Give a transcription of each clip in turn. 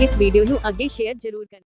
ਇਸ ਵੀਡੀਓ ਨੂੰ ਅੱਗੇ ਸ਼ੇਅਰ ਜ਼ਰੂਰ ਕਰਨਾ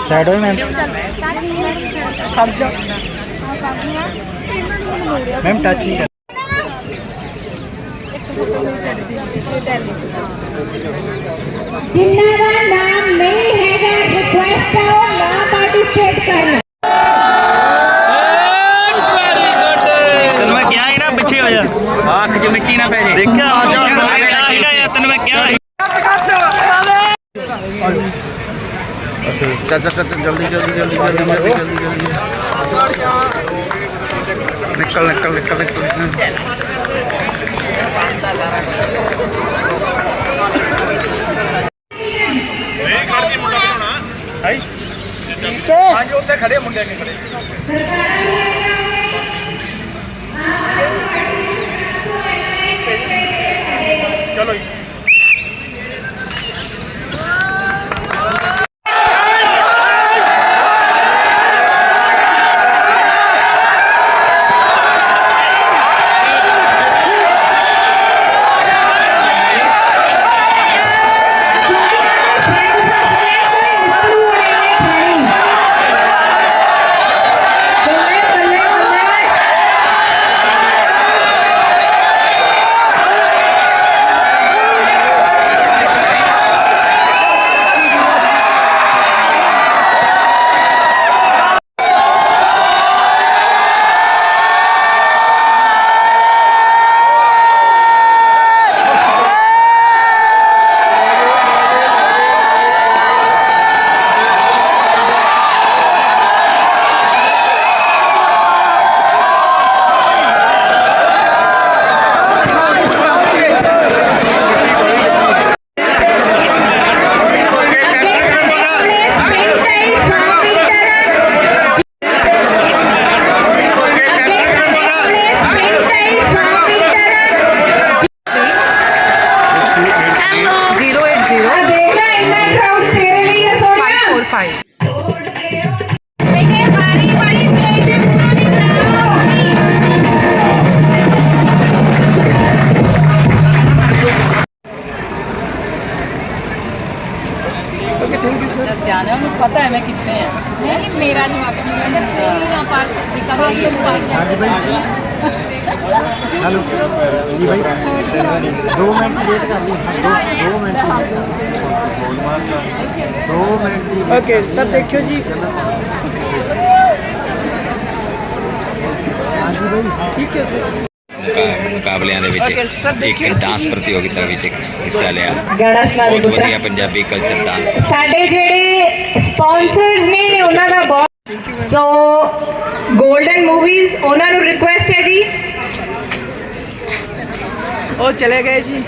ਸਾਈਡ ਹੋਏ ਮੈਮ ਖੜ ਜਾ ਮੈਮ ਟੱਚ ਨਹੀਂ ਜਿਨ੍ਹਾਂ ਦਾ ਨਾਮ ਨਹੀਂ ਹੈਗਾ ਰਿਕੁਐਸਟ ਹੈ ਉਹ ਨਾ ਪਾਰਟਿਸਿਪੇਟ ਕਰਨ। ਤੈਨੂੰ ਮੈਂ ਕਿਹਾ ਨਾ ਪਿੱਛੇ ਹੋ ਜਾ। ਅੱਖ 'ਚ ਮਿੱਟੀ ਨਾ ਪੈ ਜੇ। ਦੇਖਿਆ ਜਿਹੜਾ ਯਾਰ ਤੈਨੂੰ ਮੈਂ ਕਿਹਾ ਸੀ ਚੱਲ ਚੱਲ ਚੱਲ ਜਲਦੀ ਜਲਦੀ ਜਲਦੀ ਜਲਦੀ ਜਲਦੀ ਜਲਦੀ ਜਲਦੀ ਨਿਕਲ ਨਿਕਲ ਨਿਕਲ ਨਿਕਲ। ਹਾਂਜੀ ਉੱਥੇ ਖੜੇ ਮੁੰਡੇ ਕੇ ਖੜੇ ਚਲੋ ਜੀ। ਪਤਾ ਹੈ ਮੈਂ ਕਿੱਥੇ ਆ ਨਹੀਂ ਮੇਰਾ ਜਵਾਕ ਮੈਨੂੰ ਕਹਿੰਦਾ ਤੇਰੀ ਨਾ ਪਾਰ ਸਹੀ ਹੈਲੋ। ਜੀ ਭਾਈ। 2 ਮਿੰਟ ਵੇਟ ਕਰ ਲਈ। 2 ਮਿੰਟ 2 ਮਿੰਟ ਓਕੇ ਸਰ ਦੇਖਿਓ ਜੀ। ਹਾਂਜੀ ਭਾਈ। ਠੀਕ ਹੈ ਸਰ। ਮੁਕਾਬਲਿਆਂ ਦੇ ਵਿੱਚ ਇੱਕ ਡਾਂਸ ਪ੍ਰਤੀਯੋਗਿਤਾ ਵਿੱਚ ਹਿੱਸਾ ਲਿਆ। ਬਹੁਤ ਵਧੀਆ ਪੰਜਾਬੀ ਕਲਚਰ ਡਾਂਸ ਸਾਡੇ ਜਿਹੜੇ ਸਪਾਂਸਰਸ ਨੇ ਉਹਨਾਂ ਦਾ ਬਹੁਤ ਸੋ 골ਡਨ ਮੂਵੀਜ਼ ਉਹਨਾਂ ਨੂੰ ਰਿਕੁਐਸਟ ਹੈ ਜੀ। ਉਹ ਚਲੇ ਗਏ ਜੀ।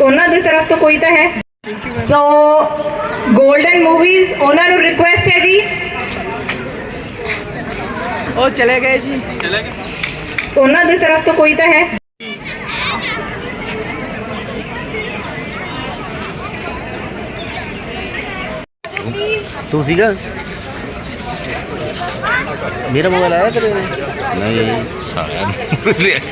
ਉਹਨਾਂ ਦੀ ਤਰਫ ਤੋਂ ਕੋਈ ਤਾਂ ਹੈ। ਸੋ 골ਡਨ ਮੂਵੀਜ਼ ਉਹਨਾਂ ਨੂੰ ਰਿਕੁਐਸਟ ਹੈ ਜੀ। ਉਹ ਚਲੇ ਗਏ ਜੀ। ਉਹਨਾਂ ਦੀ ਤਰਫ ਤੋਂ ਕੋਈ ਤਾਂ ਹੈ। ਤੂੰ ਸੀਗਾ? ਮੇਰਾ ਮੋਬਾਈਲ ਆਇਆ ਤੇਰੇ ਨਹੀਂ ਸਾਲਿਆ ਆਏ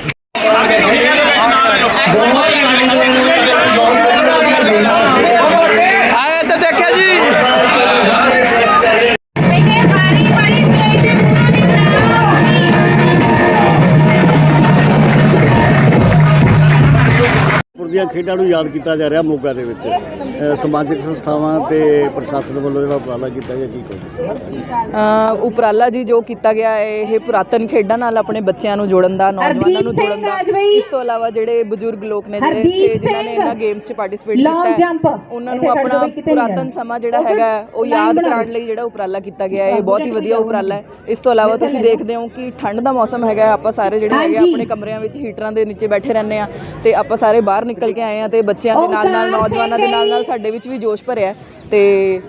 ਦੀਆਂ ਖੇਡਾਂ ਨੂੰ ਯਾਦ ਕੀਤਾ ਜਾ ਰਿਹਾ ਮੋਗਾ ਦੇ ਵਿੱਚ। ਸਮਾਜਿਕ ਸੰਸਥਾਵਾਂ ਤੇ ਪ੍ਰਸ਼ਾਸਨ ਵੱਲੋਂ ਜਿਹੜਾ ਉਪਰਾਲਾ ਕੀਤਾ ਗਿਆ ਕੀ ਕਹੋਗੇ? ਉਪਰਾਲਾ ਜੀ ਜੋ ਕੀਤਾ ਗਿਆ ਹੈ ਇਹ ਪੁਰਾਤਨ ਖੇਡਾਂ ਨਾਲ ਆਪਣੇ ਬੱਚਿਆਂ ਨੂੰ ਜੋੜਨ ਦਾ ਨੌਜਵਾਨਾਂ ਨੂੰ ਜੋੜਨ ਦਾ। ਇਸ ਤੋਂ ਇਲਾਵਾ ਜਿਹੜੇ ਬਜ਼ੁਰਗ ਲੋਕ ਨੇ ਜਿਹੜੇ ਇੱਥੇ ਜਿਨ੍ਹਾਂ ਨੇ ਇਹਨਾਂ ਗੇਮਸ 'ਚ ਪਾਰਟਿਸਿਪੇਟ ਕੀਤਾ ਹੈ ਉਹਨਾਂ ਨੂੰ ਆਪਣਾ ਪੁਰਾਤਨ ਸਮਾਂ ਜਿਹੜਾ ਹੈਗਾ ਉਹ ਯਾਦ ਕਰਾਉਣ ਲਈ ਜਿਹੜਾ ਉਪਰਾਲਾ ਕੀਤਾ ਗਿਆ ਹੈ ਇਹ ਬਹੁਤ ਹੀ ਵਧੀਆ ਉਪਰਾਲਾ ਹੈ। ਇਸ ਤੋਂ ਇਲਾਵਾ ਤੁਸੀਂ ਦੇਖਦੇ ਹੋ ਕਿ ਠੰਡ ਦਾ ਮੌਸਮ ਹੈਗਾ ਆਪਾਂ ਸਾਰੇ ਜਿਹੜੇ ਹੈਗੇ ਆ ਆਪਣੇ ਕਮਰਿਆਂ ਵਿੱਚ ਹੀਟਰਾਂ ਦੇ ਨੀਚੇ ਬੈਠੇ ਰਹਿੰਦੇ ਆ ਤੇ ਆਪਾਂ ਸਾਰੇ ਬਾਹਰ ਨਿਕਲ ਕੇ ਆਏ ਆ ਤੇ ਬੱਚਿਆਂ ਦੇ ਨਾਲ ਨਾਲ ਨੌਜਵਾਨਾਂ ਦੇ ਨਾਲ ਨਾਲ ਸਾਡੇ ਵਿੱਚ ਵੀ ਜੋਸ਼ ਭਰਿਆ ਤੇ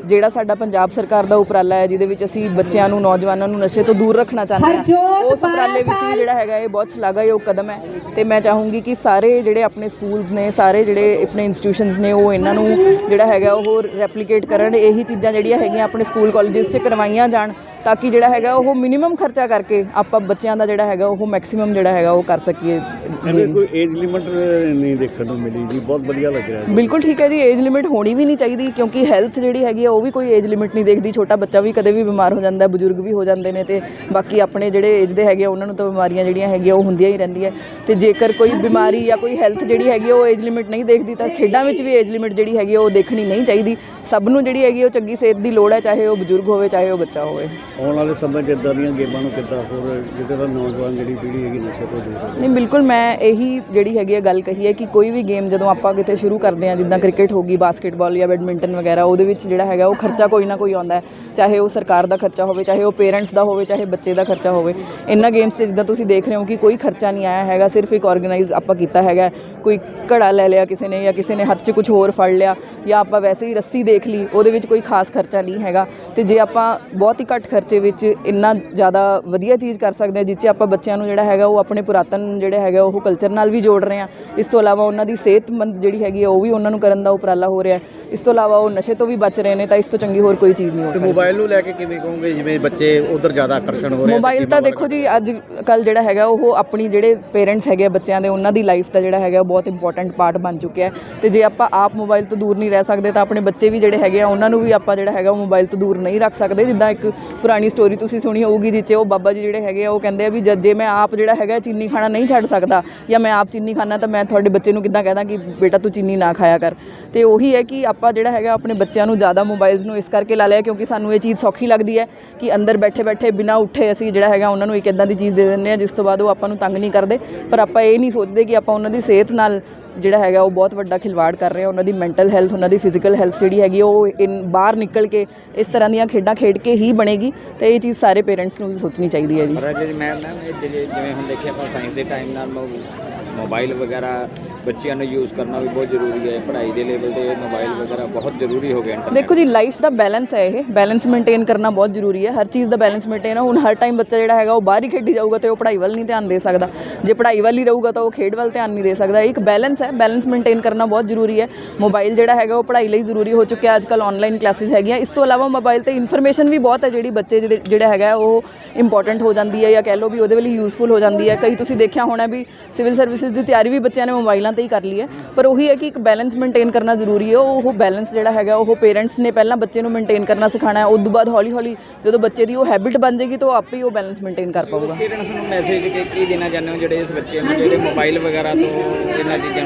ਜਿਹੜਾ ਸਾਡਾ ਪੰਜਾਬ ਸਰਕਾਰ ਦਾ ਉਪਰਾਲਾ ਹੈ ਜਿਹਦੇ ਵਿੱਚ ਅਸੀਂ ਬੱਚਿਆਂ ਨੂੰ ਨੌਜਵਾਨਾਂ ਨੂੰ ਨਸ਼ੇ ਤੋਂ ਦੂਰ ਰੱਖਣਾ ਚਾਹੁੰਦੇ ਹਾਂ ਉਸ ਉਪਰਾਲੇ ਵਿੱਚ ਵੀ ਜਿਹੜਾ ਹੈਗਾ ਇਹ ਬਹੁਤ ਸ਼ਲਾਘਾਯੋਗ ਕਦਮ ਹੈ ਤੇ ਮੈਂ ਚਾਹੂੰਗੀ ਕਿ ਸਾਰੇ ਜਿਹੜੇ ਆਪਣੇ ਸਕੂਲਸ ਨੇ ਸਾਰੇ ਜਿਹੜੇ ਆਪਣੇ ਇੰਸਟੀਟਿਊਸ਼ਨਸ ਨੇ ਉਹ ਇਹਨਾਂ ਨੂੰ ਜਿਹੜਾ ਹੈਗਾ ਉਹ ਰੈਪਲੀਕੇਟ ਕਰਨ ਇਹੀ ਚੀਜ਼ਾਂ ਜਿਹੜੀਆਂ ਹੈਗੀਆਂ ਆਪਣੇ ਸਕੂਲ ਕਾਲਜਸ 'ਚ ਕਰਵਾਈਆਂ ਜਾਣ ਤਾਂ ਕਿ ਜਿਹੜਾ ਹੈਗਾ ਉਹ ਮਿਨੀਮਮ ਖਰਚਾ ਕਰਕੇ ਆਪਾਂ ਬੱਚਿਆਂ ਦਾ ਜਿਹੜਾ ਹੈਗਾ ਉਹ ਮੈਕਸਿਮਮ ਜਿਹੜਾ ਹੈਗਾ ਉਹ ਕਰ ਸਕੀਏ। ਇਹਦੇ ਕੋਈ ਏਜ ਲਿਮਿਟ ਨਹੀਂ ਦੇਖਣ ਨੂੰ ਮਿਲੀ ਜੀ ਬਹੁਤ ਵਧੀਆ ਲੱਗ ਰਿਹਾ ਜੀ। ਬਿਲਕੁਲ ਠੀਕ ਹੈ ਜੀ ਏਜ ਲਿਮਿਟ ਹੋਣੀ ਵੀ ਨਹੀਂ ਚਾਹੀਦੀ ਕਿਉਂਕਿ ਹੈਲਥ ਜਿਹੜੀ ਹੈਗੀ ਆ ਉਹ ਵੀ ਕੋਈ ਏਜ ਲਿਮਿਟ ਨਹੀਂ ਦੇਖਦੀ। ਛੋਟਾ ਬੱਚਾ ਵੀ ਕਦੇ ਵੀ ਬਿਮਾਰ ਹੋ ਜਾਂਦਾ ਬਜ਼ੁਰਗ ਵੀ ਹੋ ਜਾਂਦੇ ਨੇ ਤੇ ਬਾਕੀ ਆਪਣੇ ਜਿਹੜੇ ਏਜ ਦੇ ਹੈਗੇ ਉਹਨਾਂ ਨੂੰ ਤਾਂ ਬਿਮਾਰੀਆਂ ਜਿਹੜੀਆਂ ਹੈਗੀਆਂ ਉਹ ਹੁੰਦੀਆਂ ਹੀ ਰਹਿੰਦੀਆਂ। ਤੇ ਜੇਕਰ ਕੋਈ ਬਿਮਾਰੀ ਜਾਂ ਕੋਈ ਹੈਲਥ ਜਿਹੜੀ ਹੈਗੀ ਆ ਉਹ ਏਜ ਲਿਮਿਟ ਨਹੀਂ ਦੇਖਦੀ ਤਾਂ ਖੇਡਾਂ ਵਿੱਚ ਵੀ ਏਜ ਲਿਮਿਟ ਜਿਹੜੀ ਹੈਗੀ ਉਹ ਦੇਖਣੀ ਨਹੀਂ ਚਾਹੀਦੀ। ਸਭ ਨੂੰ ਜਿਹੜੀ ਹੈਗੀ ਉਹ ਚੰਗੀ ਸਿਹਤ ਦੀ ਲੋੜ ਹੈ ਚਾਹੇ ਉਹ ਬਜ਼ੁਰਗ ਹੋਵੇ ਚਾਹੇ ਉਹ ਬੱਚਾ ਹੋਵੇ। ਆਉਣ ਵਾਲੇ ਸਮੇਂ 'ਚ ਇਦਾਂ ਦੀਆਂ ਗੇਮਾਂ ਨੂੰ ਕਿੱਦਾਂ ਹੋਰ ਜਿਹਦੇ ਨਾਲ ਨੌਜਵਾਨ ਜਿਹੜੀ ਪੀੜ੍ਹੀ ਹੈਗੀ ਨਸ਼ੇ ਤੋਂ ਦੂਰ ਰਹੇ ਨਹੀਂ, ਬਿਲਕੁਲ ਮੈਂ ਇਹੀ ਜਿਹੜੀ ਹੈਗੀ ਹੈ ਗੱਲ ਕਹੀ ਹੈ ਕਿ ਕੋਈ ਵੀ ਗੇਮ ਜਦੋਂ ਆਪਾਂ ਕਿਤੇ ਸ਼ੁਰੂ ਕਰਦੇ ਹਾਂ, ਜਿੱਦਾਂ ਕ੍ਰਿਕਟ ਹੋ ਗਈ, ਬਾਸਕਟਬਾਲ ਜਾਂ ਬੈਡਮਿੰਟਨ ਵਗੈਰਾ, ਉਹਦੇ ਵਿੱਚ ਜਿਹੜਾ ਹੈਗਾ ਉਹ ਖਰਚਾ ਕੋਈ ਨਾ ਕੋਈ ਆਉਂਦਾ ਹੈ। ਚਾਹੇ ਉਹ ਸਰਕਾਰ ਦਾ ਖਰਚਾ ਹੋਵੇ, ਚਾਹੇ ਉਹ ਪੇਰੈਂਟਸ ਦਾ ਹੋਵੇ, ਚਾਹੇ ਬੱਚੇ ਦਾ ਖਰਚਾ ਹੋਵੇ, ਇਹਨਾਂ ਗੇਮਸ 'ਚ ਜਿੱਦਾਂ ਤੁਸੀਂ ਦੇਖ ਰਹੇ ਹੋ ਕਿ ਕੋਈ ਖਰਚਾ ਨਹੀਂ ਆਇਆ ਹੈਗਾ, ਸਿਰਫ ਇੱਕ ਆਰਗੇਨਾਈਜ਼ ਆਪਾਂ ਕੀਤਾ ਹੈਗਾ ਕੋਈ ਘੜਾ ਲੈ ਲਿਆ ਕਿਸੇ ਨੇ ਜਾਂ ਕਿਸੇ ਨੇ ਹੱਥ 'ਚ ਕੁਝ ਹੋਰ ਫੜ ਲਿਆ ਜਾਂ ਆਪਾਂ ਵੈਸੇ ਹੀ ਰੱਸੀ ਦੇਖ ਲਈ, ਉਹਦੇ ਵਿੱਚ ਕੋਈ ਖਾਸ ਖਰਚਾ ਨਹੀਂ ਹੈਗਾ। ਤੇ ਜੇ ਆਪਾਂ ਬਹੁਤ ਹੀ ਘੱਟ ਖਰਚੇ ਵਿੱਚ ਇੰਨਾ ਜ਼ਿਆਦਾ ਵਧੀਆ ਚੀਜ਼ ਕਰ ਸਕਦੇ ਜਿਸ 'ਚ ਆਪਾਂ ਬੱਚਿਆਂ ਨੂੰ ਜਿਹੜਾ ਹੈਗਾ ਉਹ ਆਪਣੇ ਪੁਰਾਤਨ ਜਿਹੜੇ ਹੈਗਾ ਉਹ ਕਲਚਰ ਨਾਲ ਵੀ ਜੋੜ ਰਹੇ ਹਾਂ। ਇਸ ਤੋਂ ਇਲਾਵਾ ਉਹਨਾਂ ਦੀ ਸਿਹਤਮੰਦ ਜਿਹੜੀ ਹੈਗੀ ਉਹ ਵੀ ਉਹਨਾਂ ਨੂੰ ਕਰਨ ਦਾ ਉਪਰਾਲਾ ਹੋ ਰਿਹਾ ਇਸ ਤੋਂ ਇਲਾਵਾ ਉਹ ਨਸ਼ੇ ਤੋਂ ਵੀ ਬਚ ਰਹੇ ਨੇ ਤਾਂ ਇਸ ਤੋਂ ਚੰਗੀ ਹੋਰ ਕੋਈ ਚੀਜ਼ ਨਹੀਂ ਹੋ ਸਕਦੀ। ਮੋਬਾਈਲ ਨੂੰ ਲੈ ਕੇ ਕਿਵੇਂ ਕਹੋਗੇ? ਜਿਵੇਂ ਬੱਚੇ ਉਧਰ ਜ਼ਿਆਦਾ ਆਕਰਸ਼ਣ ਹੋ ਰਹੇ ਆ ਮੋਬਾਈਲ ਤਾਂ ਦੇਖੋ ਜੀ ਅੱਜ ਕੱਲ ਜਿਹੜਾ ਹੈਗਾ ਉਹ ਆਪਣੀ ਜਿਹੜੇ ਪੇਰੈਂਟਸ ਹੈਗੇ ਆ ਬੱਚਿਆਂ ਦੇ ਉਹਨਾਂ ਦੀ ਲਾਈਫ ਦਾ ਜਿਹੜਾ ਹੈਗਾ ਉਹ ਬਹੁਤ ਇੰਪੋਰਟੈਂਟ ਪਾਰਟ ਬਣ ਚੁੱਕਿਆ ਤੇ ਜੇ ਆਪਾਂ ਆਪ ਮੋਬਾਈਲ ਤੋਂ ਦੂਰ ਨਹੀਂ ਰਹਿ ਸਕਦੇ ਤਾਂ ਆਪਣੇ ਬੱਚੇ ਵੀ ਜਿਹੜੇ ਹੈਗੇ ਆ ਉਹਨਾਂ ਨੂੰ ਵੀ ਆਪਾਂ ਜਿਹੜਾ ਹੈਗਾ ਉਹ ਮੋਬਾਈਲ ਤੋਂ ਦੂਰ ਨਹੀਂ ਰੱਖ ਸਕਦੇ ਜਿੱਦਾਂ ਇੱਕ ਪੁਰਾਣੀ ਸਟੋਰੀ ਤੁਸੀਂ ਸੁਣੀ ਹੋਊਗੀ ਜਿੱਥੇ ਉਹ ਬਾਬਾ ਜੀ ਜਿਹੜੇ ਹੈਗੇ ਆ, ਉਹ ਕਹਿੰਦੇ ਆ ਵੀ ਜਦ ਜੇ ਮੈਂ ਆਪ ਜਿਹੜਾ ਹੈਗਾ ਚੀਨੀ ਖਾਣਾ ਨਹੀਂ ਛੱਡ ਸਕਦਾ ਜਾਂ ਮੈਂ ਆਪ ਚੀਨੀ ਖਾਣਾ ਤਾਂ ਮੈਂ ਤੁਹਾਡੇ ਬੱਚੇ ਨੂੰ ਕਿੱਦਾਂ ਕਹਦਾ ਕਿ ਬੇਟਾ ਤੂੰ ਚੀਨੀ ਨਾ ਖਾਇਆ ਕਰ। ਤੇ ਉਹੀ ਹੈ ਕਿ ਆਪਾਂ ਜਿਹੜਾ ਹੈਗਾ ਆਪਣੇ ਬੱਚਿਆਂ ਨੂੰ ਜ਼ਿਆਦਾ ਮੋਬਾਈਲਸ ਨੂੰ ਇਸ ਕਰਕੇ ਲਾ ਲਿਆ ਕਿਉਂਕਿ ਸਾਨੂੰ ਇਹ ਚੀਜ਼ ਸੌਖੀ ਲੱਗਦੀ ਹੈ ਕਿ ਅੰਦਰ ਬੈਠੇ ਬੈਠੇ ਬਿਨਾਂ ਉੱਠੇ ਅਸੀਂ ਜਿਹੜਾ ਹੈਗਾ ਉਹਨਾਂ ਨੂੰ ਇੱਕ ਇਦਾਂ ਦੀ ਚੀਜ਼ ਦੇ ਦਿੰਦੇ ਆ ਜਿਸ ਤੋਂ ਬਾਅਦ ਉਹ ਆਪਾਂ ਨੂੰ ਤੰਗ ਨਹੀਂ ਕਰਦੇ। ਪਰ ਆਪਾਂ ਇਹ ਨਹੀਂ ਸੋਚਦੇ ਕਿ ਆਪਾਂ ਉਹਨਾਂ ਦੀ ਸਿਹਤ ਨਾਲ ਜਿਹੜਾ ਹੈਗਾ ਉਹ ਬਹੁਤ ਵੱਡਾ ਖਿਲਵਾੜ ਕਰ ਰਹੇ ਆ ਉਹਨਾਂ ਦੀ ਮੈਂਟਲ ਹੈਲਥ ਉਹਨਾਂ ਦੀ ਫਿਜ਼ੀਕਲ ਹੈਲਥ ਜਿਹੜੀ ਹੈਗੀ ਉਹ ਇਨ ਬਾਹਰ ਨਿਕਲ ਕੇ ਇਸ ਤਰ੍ਹਾਂ ਦੀਆਂ ਖੇਡਾਂ ਖੇਡ ਕੇ ਹੀ ਬਣੇਗੀ ਤੇ ਇਹ ਚੀਜ਼ ਸਾਰੇ ਪੇਰੈਂਟਸ ਨੂੰ ਵੀ ਸੋਚਣੀ ਚਾਹੀਦੀ ਹੈ ਜੀ। ਪਰ ਜਿਹੜੀ ਮੈਮ ਮੈਮ ਜਿਵੇਂ ਹੁਣ ਦੇਖਿਆ ਆਪਾਂ ਸਾਇੰਸ ਦੇ ਟਾਈਮ ਨਾਲ ਮੋਬਾਈਲ ਵਗੈਰਾ ਬੱਚਿਆਂ ਨੂੰ ਯੂਜ਼ ਕਰਨਾ ਵੀ ਬਹੁਤ ਜ਼ਰੂਰੀ ਹੈ ਪੜ੍ਹਾਈ ਦੇ ਲੈਵਲ ਤੇ ਮੋਬਾਈਲ ਵਗੈਰਾ ਬਹੁਤ ਜ਼ਰੂਰੀ ਹੋ ਗਿਆ ਇੰਟਰਨੈਟ ਦੇਖੋ ਜੀ ਲਾਈਫ ਦਾ ਬੈਲੈਂਸ ਹੈ ਇਹ ਬੈਲੈਂਸ ਮੇਨਟੇਨ ਕਰਨਾ ਬਹੁਤ ਜ਼ਰੂਰੀ ਹੈ ਹਰ ਚੀਜ਼ ਦਾ ਬੈਲੈਂਸ ਮੇਨਟੇਨ ਹੈ ਹੁਣ ਹਰ ਟਾਈਮ ਬੱਚਾ ਜਿਹੜਾ ਹੈਗਾ ਉਹ ਬਾਹਰ ਹੀ ਖੇਡੀ ਜਾਊਗਾ ਤੇ ਉਹ ਪੜ੍ਹਾਈ ਵੱਲ ਨਹੀਂ ਧਿਆਨ ਦੇ ਸਕਦਾ। ਜੇ ਪੜ੍ਹਾਈ ਵੱਲ ਹੀ ਰਹੂਗਾ ਤਾਂ ਉਹ ਖੇਡ ਵੱਲ ਧਿਆਨ ਨਹੀਂ ਦੇ ਸਕਦਾ ਇੱਕ ਬੈਲੈਂਸ ਹੈ ਬੈਲੈਂਸ ਮੇਨਟੇਨ ਕਰਨਾ ਬਹੁਤ ਜ਼ਰੂਰੀ ਹੈ। ਮੋਬਾਈਲ ਜਿਹੜਾ ਹੈਗਾ ਉਹ ਪੜ੍ਹਾਈ ਲਈ ਜ਼ਰੂਰੀ ਹੋ ਚੁੱਕਿਆ ਅੱਜ ਕੱਲ ਆਨਲਾਈਨ ਕਲਾਸਿਸ ਹੈਗੀਆਂ। ਇਸ ਤੋਂ ਇਲਾਵਾ ਮੋਬਾਈਲ ਤੇ ਇਨਫੋਰਮੇਸ਼ਨ ਵੀ ਬਹੁਤ ਹੈ ਜਿਹੜੀ ਬੱਚੇ ਜਿਹੜਾ ਹੈਗਾ ਉਹ ਇੰਪੋਰਟੈਂਟ ਹੋ ਜਾਂਦੀ ਹੈ ਜਾਂ ਕਹਿ ਲਓ ਵੀ ਉਹਦੇ ਲਈ ਯੂਜ਼ਫੁਲ ਹੋ ਜਾਂਦੀ ਹੈ। ਕਈ ਤੁਸੀਂ ਦੇਖਿਆ ਹੋਣਾ ਵੀ ਸਿਵਲ ਸਰਵਿਸਿਜ਼ ਦੀ ਤਿਆਰੀ ਵੀ ਬੱਚਿਆਂ ਨੇ ਮੋਬਾਈਲਾਂ ਤੇ ਹੀ ਕਰ ਲਈ ਹੈ। ਪਰ ਉਹੀ ਹੈ ਕਿ ਇੱਕ ਬੈਲੈਂਸ ਮੇਨਟੇਨ ਕਰਨਾ ਜ਼ਰੂਰੀ ਹੈ। ਉਹ ਬੈਲੈਂਸ ਜਿਹੜਾ ਹੈਗਾ ਉਹ ਪੇਰੈਂਟਸ ਨੇ ਪਹਿਲਾਂ ਬੱਚੇ ਨੂੰ ਮੇਨਟੇਨ ਕਰਨਾ ਸਿਖਾਉਣਾ ਹੈ। ਉਸ ਤੋਂ ਬਾਅਦ ਹੌਲੀ ਹੌਲੀ ਜਦੋਂ ਬੱਚੇ ਦੀ ਉਹ ਹੈਬਿਟ ਬਣ ਜਾਏਗੀ ਤਾਂ ਉਹ ਆਪੇ ਹੀ ਉਹ ਬੈਲੈਂਸ ਮੇਨਟੇਨ ਕਰ ਪਾਊਗਾ। ਪੇਰੈਂਟਸ ਨੂੰ ਮੈਸੇਜ ਕਿ ਕੀ ਦੇਣਾ ਚਾਹੁੰਦੇ ਹੋ ਜਿਹੜੇ ਇਸ ਬੱਚੇ ਨੂੰ ਜਿਹੜੇ ਮੋਬਾਈਲ ਵਗੈਰਾ ਤੋਂ ਇਹਨਾਂ ਚੀਜ਼ਾਂ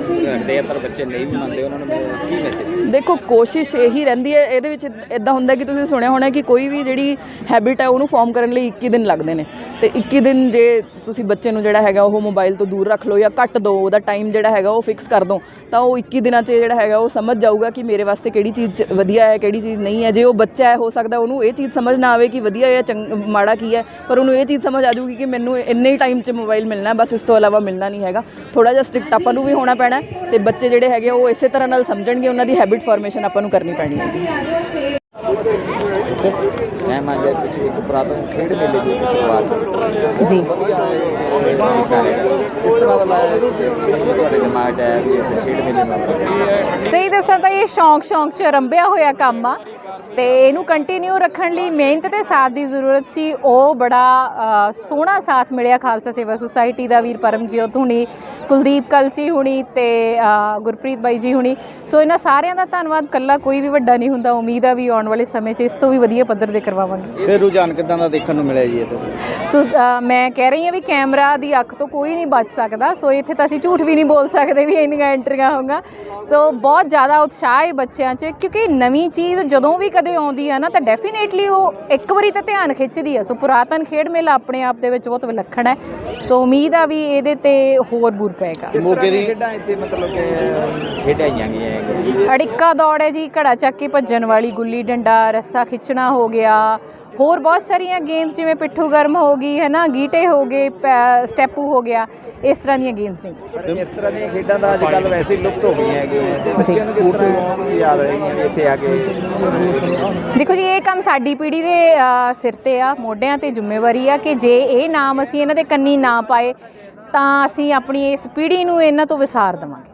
ਕਰਦੇ ਆ, ਪਰ ਬੱਚੇ ਨਹੀਂ ਮੰਨਦੇ, ਉਹਨਾਂ ਨੂੰ ਕੀ ਮੈਸੇਜ ਦੇਖੋ, ਕੋਸ਼ਿਸ਼ ਇਹੀ ਰਹਿੰਦੀ ਹੈ, ਇਹਦੇ ਵਿੱਚ ਇਦਾਂ ਹੁੰਦਾ ਕਿ ਤੁਸੀਂ ਸੁਣਿਆ ਹੋਣਾ ਕਿ ਕੋਈ ਵੀ ਜਿਹੜੀ ਹੈਬਿਟ ਹੈ ਉਹਨੂੰ ਫਾਰਮ ਕਰਨ ਲਈ 21 ਦਿਨ ਲੱਗਦੇ ਨੇ। ਤੇ 21 ਦਿਨ ਜੇ ਤੁਸੀਂ ਬੱਚੇ ਨੂੰ ਜਿਹੜਾ ਹੈਗਾ, ਉਹ ਮੋਬਾਈਲ ਤੋਂ ਦੂਰ ਰੱਖ ਲਓ ਜਾਂ ਕੱਟ ਦਿਓ ਉਹਦਾ ਟਾਈਮ ਜਿਹੜਾ ਹੈਗਾ, ਉਹ ਫਿਕਸ ਕਰ ਦਿਓ ਤਾਂ ਉਹ 21 ਦਿਨਾਂ 'ਚ ਜਿਹੜਾ ਹੈਗਾ, ਉਹ ਸਮਝ ਜਾਊਗਾ ਕਿ ਮੇਰੇ ਵਾਸਤੇ ਕਿਹੜੀ ਚੀਜ਼ ਵਧੀਆ ਹੈ, ਕਿਹੜੀ ਚੀਜ਼ ਨਹੀਂ ਹੈ। ਜੇ ਉਹ ਬੱਚਾ ਹੈ, ਹੋ ਸਕਦਾ ਉਹਨੂੰ ਇਹ ਚੀਜ਼ ਸਮਝ ਨਾ ਆਵੇ ਕਿ ਵਧੀਆ ਹੈ ਚੰਗ, ਮਾੜਾ ਕੀ ਹੈ, ਪਰ ਉਹਨੂੰ ਇਹ ਚੀਜ਼ ਸਮਝ ਆ ਜਾਊਗੀ ਕਿ ਮੈਨੂੰ ਇੰਨੇ ਹੀ ਟਾਈਮ 'ਚ ਮੋਬਾਈਲ ਮਿਲਣਾ ਬਸ ਇਸ ਤੋਂ ਇਲਾਵਾ ਮਿਲਣਾ ਨਹੀਂ ਹੈਗਾ। ਥੋੜਾ ਜਿਹਾ ਸਟ੍ਰਿਕਟ ਆਪਾਂ ਨੂੰ ਵੀ ਹੋਣਾ ਪੈਣਾ ਹੈ ਤੇ ਬੱਚੇ ਜਿਹੜੇ ਹੈਗੇ ਉਹ ਇਸੇ ਤਰ੍ਹਾਂ ਨਾਲ ਸਮਝਣਗੇ ਉਹਨਾਂ ਦੀ ਹੈਬਿਟ ਫਾਰਮੇਸ਼ਨ ਆਪਾਂ ਨੂੰ ਕਰਨੀ ਪੈਣੀ ਹੈ ਜੀ। ਮੈਂ ਮੰਨ ਲਿਆ ਤੁਸੀਂ ਇੱਕ ਪੁਰਾਤਨ ਖੇਡ ਮੇਲੇ ਦੀ ਸ਼ੁਰੂਆਤ ਜੀ। ਇਸ ਤਰ੍ਹਾਂ ਦਾ ਤੁਹਾਡੇ ਦਿਮਾਗ 'ਚ ਆਇਆ ਵੀ ਖੇਡ ਮੇਲੇ ਨਾਲ ਸਹੀ ਦੱਸਾਂ ਤਾਂ ਇਹ ਸ਼ੌਂਕ ਸ਼ੌਂਕ ਚ ਰੰਭਿਆ ਹੋਇਆ ਕੰਮ ਆ। ਤੇ ਇਹਨੂੰ ਕੰਟੀਨਿਊ ਰੱਖਣ ਲਈ ਮਿਹਨਤ ਤੇ ਸਾਥ ਦੀ ਜ਼ਰੂਰਤ ਸੀ। ਉਹ ਬੜਾ ਸੋਹਣਾ ਸਾਥ ਮਿਲਿਆ ਖਾਲਸਾ ਸੇਵਾ ਸੁਸਾਇਟੀ ਦਾ ਵੀਰ ਪਰਮਜੀਤ ਹੁਣੀ ਕੁਲਦੀਪ ਕਲਸੀ ਹੁਣੀ ਤੇ ਗੁਰਪ੍ਰੀਤ ਬਾਈ ਜੀ ਹੁਣੀ। ਸੋ ਇਹਨਾਂ ਸਾਰਿਆਂ ਦਾ ਧੰਨਵਾਦ। ਕੱਲਾ ਕੋਈ ਵੀ ਵੱਡਾ ਨਹੀਂ ਹੁੰਦਾ। ਉਮੀਦ ਆ ਵੀ ਆਉਣ ਵਾਲੇ ਸਮੇਂ 'ਚ ਇਸ ਤੋਂ ਵੀ ਵਧੀਆ ਪੱਧਰ ਦੇ ਕਰਵਾਵਾਂਗੇ। ਫਿਰ ਰੁਝਾਨ ਕਿਦਾਂ ਦਾ ਦੇਖਣ ਨੂੰ ਮਿਲਿਆ ਜੀ ਇਹ ਤੋਂ? ਮੈਂ ਕਹਿ ਰਹੀ ਹਾਂ ਵੀ ਕੈਮਰਾ ਦੀ ਅੱਖ ਤੋਂ ਕੋਈ ਨਹੀਂ ਬਚ ਸਕਦਾ। ਸੋ ਇੱਥੇ ਤਾਂ ਅਸੀਂ ਝੂਠ ਵੀ ਨਹੀਂ ਬੋਲ ਸਕਦੇ ਵੀ ਇੰਨੀਆਂ ਐਂਟਰੀਆਂ ਹੋਊਗਾ। ਸੋ ਬਹੁਤ ਜ਼ਿਆਦਾ ਉਤਸ਼ਾਹ ਹੈ ਬੱਚਿਆਂ 'ਚ ਕਿਉਂਕਿ ਨਵੀਂ ਚੀਜ਼ ਜਦੋਂ ਵੀ ਕਦੇ ਆਉਂਦੀ ਆ ਨਾ ਤਾਂ ਡੈਫੀਨੇਟਲੀ ਉਹ ਇੱਕ ਵਾਰੀ ਤਾਂ ਧਿਆਨ ਖਿੱਚਦੀ ਆ। ਸੋ ਪੁਰਾਤਨ ਖੇਡ ਮੇਲਾ ਆਪਣੇ ਆਪ ਦੇ ਵਿੱਚ ਬਹੁਤ ਵਿਲੱਖਣ ਹੈ। ਸੋ ਉਮੀਦ ਆ ਵੀ ਇਹਦੇ ਤੇ ਹੋਰ ਬੂਰ ਪਏਗਾ। ਮੌਕੇ ਦੀ ਖੇਡਾਂ ਇੱਥੇ ਮਤਲਬ ਕਿ ਖੇਡਾਈਆਂ ਗਈਆਂ ਹੈਗੀਆਂ। ਅੜਿੱਕਾ ਦੌੜ ਹੈ ਜੀ ਘੜਾ ਚੱਕ ਕੇ ਭੱਜਣ ਵਾਲੀ ਗੁੱਲੀ ਡੰਡਾ ਰੱਸਾ ਖਿੱਚਣਾ ਹੋ ਗਿਆ। ਹੋਰ ਬਹੁਤ ਸਾਰੀਆਂ ਗੇਮਸ ਜਿਵੇਂ ਪਿੱਠੂ ਗਰਮ ਹੋ ਗਈ ਹੈ ਨਾ ਗੀਟੇ ਹੋ ਗਏ ਸਟੈਪੂ ਹੋ ਗਿਆ ਇਸ ਤਰ੍ਹਾਂ ਦੀਆਂ ਗੇਮਸ ਨੇ। ਇਸ ਤਰ੍ਹਾਂ ਦੀਆਂ ਖੇਡਾਂ ਦਾ ਅੱਜ ਕੱਲ੍ਹ ਵੈਸੇ ਲੁਪਤ ਹੋ ਗਈਆਂ ਹੈਗੀਆਂ। ਬੱਚਿਆਂ ਨੂੰ ਕਿਸ ਤਰ੍ਹਾਂ ਯਾਦ ਰਹੇਗੀਆਂ ਵੀ ਇੱਥੇ ਆ ਕੇ ਦੇਖੋ ਜੀ ਇਹ ਕੰਮ ਸਾਡੀ ਪੀੜ੍ਹੀ ਦੇ ਅ, ਸਿਰ ਤੇ ਆ ਮੋਢਿਆਂ ਤੇ ਜ਼ਿੰਮੇਵਾਰੀ ਆ ਕਿ ਜੇ ਇਹ ਨਾਮ ਅਸੀਂ ਇਹਨਾਂ ਦੇ ਕੰਨੀ ਨਾ ਪਾਏ ਤਾਂ ਅਸੀਂ ਆਪਣੀ ਇਸ ਪੀੜ੍ਹੀ ਨੂੰ ਇਹਨਾਂ ਤੋਂ ਵਿਸਾਰ ਦੇਵਾਂਗੇ।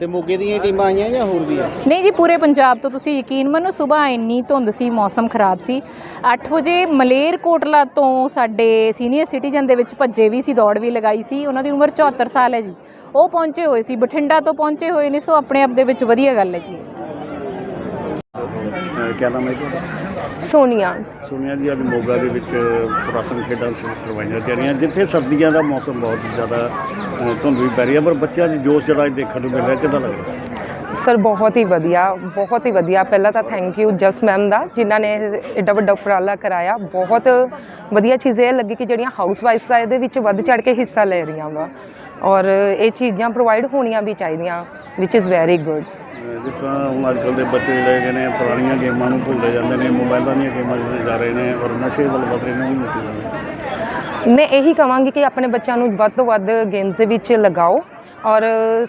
ਤੇ ਮੋਗੇ ਦੀਆਂ ਟੀਮਾਂ ਆਈਆਂ ਜਾਂ ਹੋਰ ਵੀ ਆ? ਨਹੀਂ ਜੀ ਪੂਰੇ ਪੰਜਾਬ ਤੋਂ ਤੁਸੀਂ ਯਕੀਨ ਮੰਨੋ ਸਵੇਰ ਇੰਨੀ ਧੁੰਦ ਸੀ ਮੌਸਮ ਖਰਾਬ ਸੀ। 8 ਵਜੇ ਮਲੇਰ ਕੋਟਲਾ ਤੋਂ ਸਾਡੇ ਸੀਨੀਅਰ ਸਿਟੀਜ਼ਨ ਦੇ ਵਿੱਚ ਭੱਜੇ ਵੀ ਸੀ ਦੌੜ ਵੀ ਲਗਾਈ ਸੀ। ਉਹਨਾਂ ਦੀ ਉਮਰ 74 ਸਾਲ ਹੈ ਜੀ। ਉਹ ਪਹੁੰਚੇ ਹੋਏ ਸੀ ਬਠਿੰਡਾ ਤੋਂ ਪਹੁੰਚੇ ਹੋਏ ਨੇ ਸੋ ਆਪਣੇ ਆਪ ਦੇ ਵਿੱਚ ਵਧੀਆ ਗੱਲ ਹੈ ਜੀ। ਕਿਆ ਨਾਮ ਹੈ ਤੁਹਾਡਾ? ਸੋਨੀਆ। ਸੁਣਿਆ ਜੀ ਅੱਜ ਮੋਗਾ ਦੇ ਵਿੱਚ ਪੁਰਾਤਨ ਖੇਡਾਂ ਸ਼ੁਰੂ ਕਰਵਾਈਆਂ ਜਾ ਰਹੀਆਂ ਜਿੱਥੇ ਸਰਦੀਆਂ ਦਾ ਮੌਸਮ ਬਹੁਤ ਜ਼ਿਆਦਾ ਅ, ਧੁੰਦ ਵੀ ਪੈ ਰਹੀ ਹੈ ਪਰ ਬੱਚਿਆਂ ਦੀ ਜੋਸ਼ ਜਿਹੜਾ ਦੇਖਣ ਨੂੰ ਮਿਲ ਰਿਹਾ ਕਿੱਦਾਂ ਲੱਗ ਰਿਹਾ? ਸਰ ਬਹੁਤ ਹੀ ਵਧੀਆ ਬਹੁਤ ਹੀ ਵਧੀਆ। ਪਹਿਲਾਂ ਤਾਂ ਥੈਂਕ ਯੂ ਜਸ ਮੈਮ ਦਾ ਜਿਨ੍ਹਾਂ ਨੇ ਏਡਾ ਵੱਡਾ ਉਪਰਾਲਾ ਕਰਾਇਆ। ਬਹੁਤ ਵਧੀਆ ਚੀਜ਼ ਇਹ ਲੱਗੀ ਕਿ ਜਿਹੜੀਆਂ ਹਾਊਸ ਵਾਈਫਸ ਆ ਇਹਦੇ ਵਿੱਚ ਵੱਧ ਚੜ ਕੇ ਹਿੱਸਾ ਲੈ ਰਹੀਆਂ ਵਾ। ਔਰ ਇਹ ਚੀਜ਼ਾਂ ਪ੍ਰੋਵਾਈਡ ਹੋਣੀਆਂ ਵੀ ਚਾਹੀਦੀਆਂ ਵਿਚ ਇਜ਼ ਵੈਰੀ ਗੁੱਡ ਜਿਸ ਤਰ੍ਹਾਂ ਹੁਣ ਅੱਜ ਕੱਲ੍ਹ ਦੇ ਬੱਚੇ ਜਿਹੜੇ ਹੈਗੇ ਨੇ, ਪੁਰਾਣੀਆਂ ਗੇਮਾਂ ਨੂੰ ਭੁੱਲਦੇ ਜਾਂਦੇ ਨੇ, ਮੋਬਾਈਲਾਂ ਦੀਆਂ ਗੇਮਾਂ ਵਿੱਚ ਜਾ ਰਹੇ ਨੇ ਔਰ ਨਸ਼ੇ ਵੱਲ ਵਧ ਰਹੇ ਨੇ, ਉਹ ਵੀ ਮੁੱਕ ਜਾਂਦੇ ਮੈਂ ਇਹੀ ਕਹਾਂਗੀ ਕਿ ਆਪਣੇ ਬੱਚਿਆਂ ਨੂੰ ਵੱਧ ਤੋਂ ਵੱਧ ਗੇਮਸ ਦੇ ਵਿੱਚ ਲਗਾਓ ਔਰ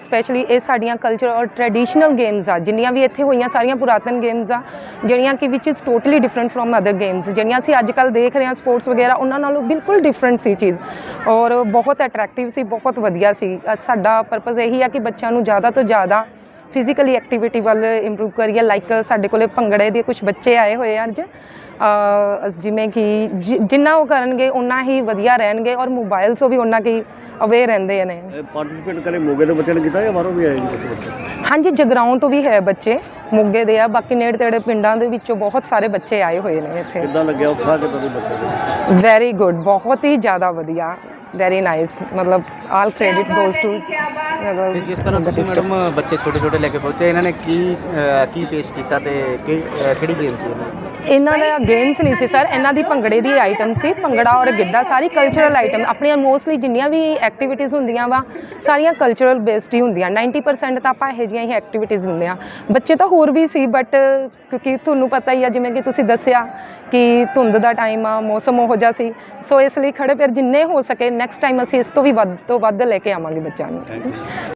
ਸਪੈਸ਼ਲੀ ਇਹ ਸਾਡੀਆਂ ਕਲਚਰ ਔਰ ਟ੍ਰੈਡੀਸ਼ਨਲ ਗੇਮਸ ਆ, ਜਿੰਨੀਆਂ ਵੀ ਇੱਥੇ ਹੋਈਆਂ ਸਾਰੀਆਂ ਪੁਰਾਤਨ ਗੇਮਸ ਆ, ਜਿਹੜੀਆਂ ਕਿ ਵਿਚ is totally different from other games ਜਿਹੜੀਆਂ ਅਸੀਂ ਅੱਜ ਕੱਲ ਦੇਖ ਰਹੇ ਹਾਂ ਸਪੋਰਟਸ ਵਗੈਰਾ, ਉਹਨਾਂ ਨਾਲੋਂ ਬਿਲਕੁਲ ਡਿਫਰੈਂਟ ਸੀ ਚੀਜ਼ ਔਰ ਬਹੁਤ ਅਟਰੈਕਟਿਵ ਸੀ, ਬਹੁਤ ਵਧੀਆ ਸੀ। ਸਾਡਾ ਪਰਪਸ ਇਹੀ ਆ ਕਿ ਬੱਚਿਆਂ ਨੂੰ ਜ਼ਿਆਦਾ ਤੋਂ ਜ਼ਿਆਦਾ ਫਿਜ਼ੀਕਲੀ ਐਕਟੀਵਿਟੀ ਵੱਲ ਇੰਪਰੂਵ ਕਰੀਏ ਲਾਈਕ ਸਾਡੇ ਕੋਲੇ ਭੰਗੜੇ ਦੇ ਕੁਝ ਬੱਚੇ ਆਏ ਹੋਏ ਆ ਅੱਜ। ਜਿਵੇਂ ਕਿ ਜਿੰਨਾ ਉਹ ਕਰਨਗੇ ਉਨਾ ਹੀ ਵਧੀਆ ਰਹਿਣਗੇ ਔਰ ਮੋਬਾਈਲ ਤੋਂ ਵੀ ਉਨਾ ਕੀ ਅਵੇਅਰ ਰਹਿੰਦੇ ਨੇ। ਪਾਰਟਿਸਿਪੇਟ ਕਰੇ ਮੋਗੇ ਦੇ ਬੱਚੇ ਨੇ ਕੀਤਾ ਜਾਂ ਬਾਹਰੋਂ ਵੀ ਆਏ ਬੱਚੇ? ਹਾਂਜੀ ਜਗਰਾਉਂ ਤੋਂ ਵੀ ਹੈ ਬੱਚੇ ਮੋਗੇ ਦੇ ਆ। ਬਾਕੀ ਨੇੜੇ ਤੇੜੇ ਪਿੰਡਾਂ ਦੇ ਵਿੱਚੋਂ ਬਹੁਤ ਸਾਰੇ ਬੱਚੇ ਆਏ ਹੋਏ ਨੇ ਇੱਥੇ। ਕਿੱਦਾਂ ਲੱਗਿਆ ਉਤਸ਼ਾਹ ਕਿੱਦਾਂ ਦੇ ਬੱਚੇ ਵੈਰੀ ਗੁੱਡ ਬਹੁਤ ਹੀ ਜ਼ਿਆਦਾ ਵਧੀਆ। ਵੈਰੀ ਨਾਈਸ ਮਤਲਬ ਆਲ ਕ੍ਰੈਡਿਟ ਗੋਜ਼ ਟੂ ਮਤਲਬ ਜਿਸ ਤਰ੍ਹਾਂ ਤੁਸੀਂ ਮੈਡਮ ਬੱਚੇ ਛੋਟੇ ਛੋਟੇ ਲੈ ਕੇ ਪਹੁੰਚੇ ਇਹਨਾਂ ਨੇ ਕੀ ਕੀ ਪੇਸ਼ ਕੀਤਾ ਤੇ ਕਿ- ਕਿਹੜੀ ਗੇਮ ਸੀ ਇਹਨਾਂ ਦੀ? ਇਹਨਾਂ ਦਾ ਗੇਮਸ ਨਹੀਂ ਸੀ, ਸਰ। ਇਹਨਾਂ ਦੀ ਭੰਗੜੇ ਦੀ ਆਈਟਮ ਸੀ। ਭੰਗੜਾ ਔਰ ਗਿੱਧਾ, ਸਾਰੀ ਕਲਚਰਲ ਆਈਟਮ ਆਪਣੀਆਂ ਮੋਸਟਲੀ ਜਿੰਨੀਆਂ ਵੀ ਐਕਟੀਵਿਟੀਜ਼ ਹੁੰਦੀਆਂ ਵਾ, ਸਾਰੀਆਂ ਕਲਚਰਲ ਬੇਸਡ ਹੀ ਹੁੰਦੀਆਂ। 90% ਤਾਂ ਆਪਾਂ ਇਹੋ ਜਿਹੀਆਂ ਹੀ ਐਕਟੀਵਿਟੀਜ਼ ਹੁੰਦੇ ਆ ਬੱਚੇ ਤਾਂ ਹੋਰ ਵੀ ਸੀ ਬਟ ਕਿਉਂਕਿ ਤੁਹਾਨੂੰ ਪਤਾ ਹੀ ਆ, ਜਿਵੇਂ ਕਿ ਤੁਸੀਂ ਦੱਸਿਆ ਕਿ ਧੁੰਦ ਦਾ ਟਾਈਮ ਆ, ਮੌਸਮ ਉਹੋ ਜਿਹਾ ਸੀ। ਸੋ ਇਸ ਲਈ ਖੜੇ ਪੈਰ ਜਿੰਨੇ ਹੋ ਸਕੇ ਨੈਕਸਟ ਟਾਈਮ ਅਸੀਂ ਇਸ ਤੋਂ ਵੀ ਵੱਧ ਤੋਂ ਵੱਧ ਲੈ ਕੇ ਆਵਾਂਗੇ ਬੱਚਿਆਂ ਨੂੰ।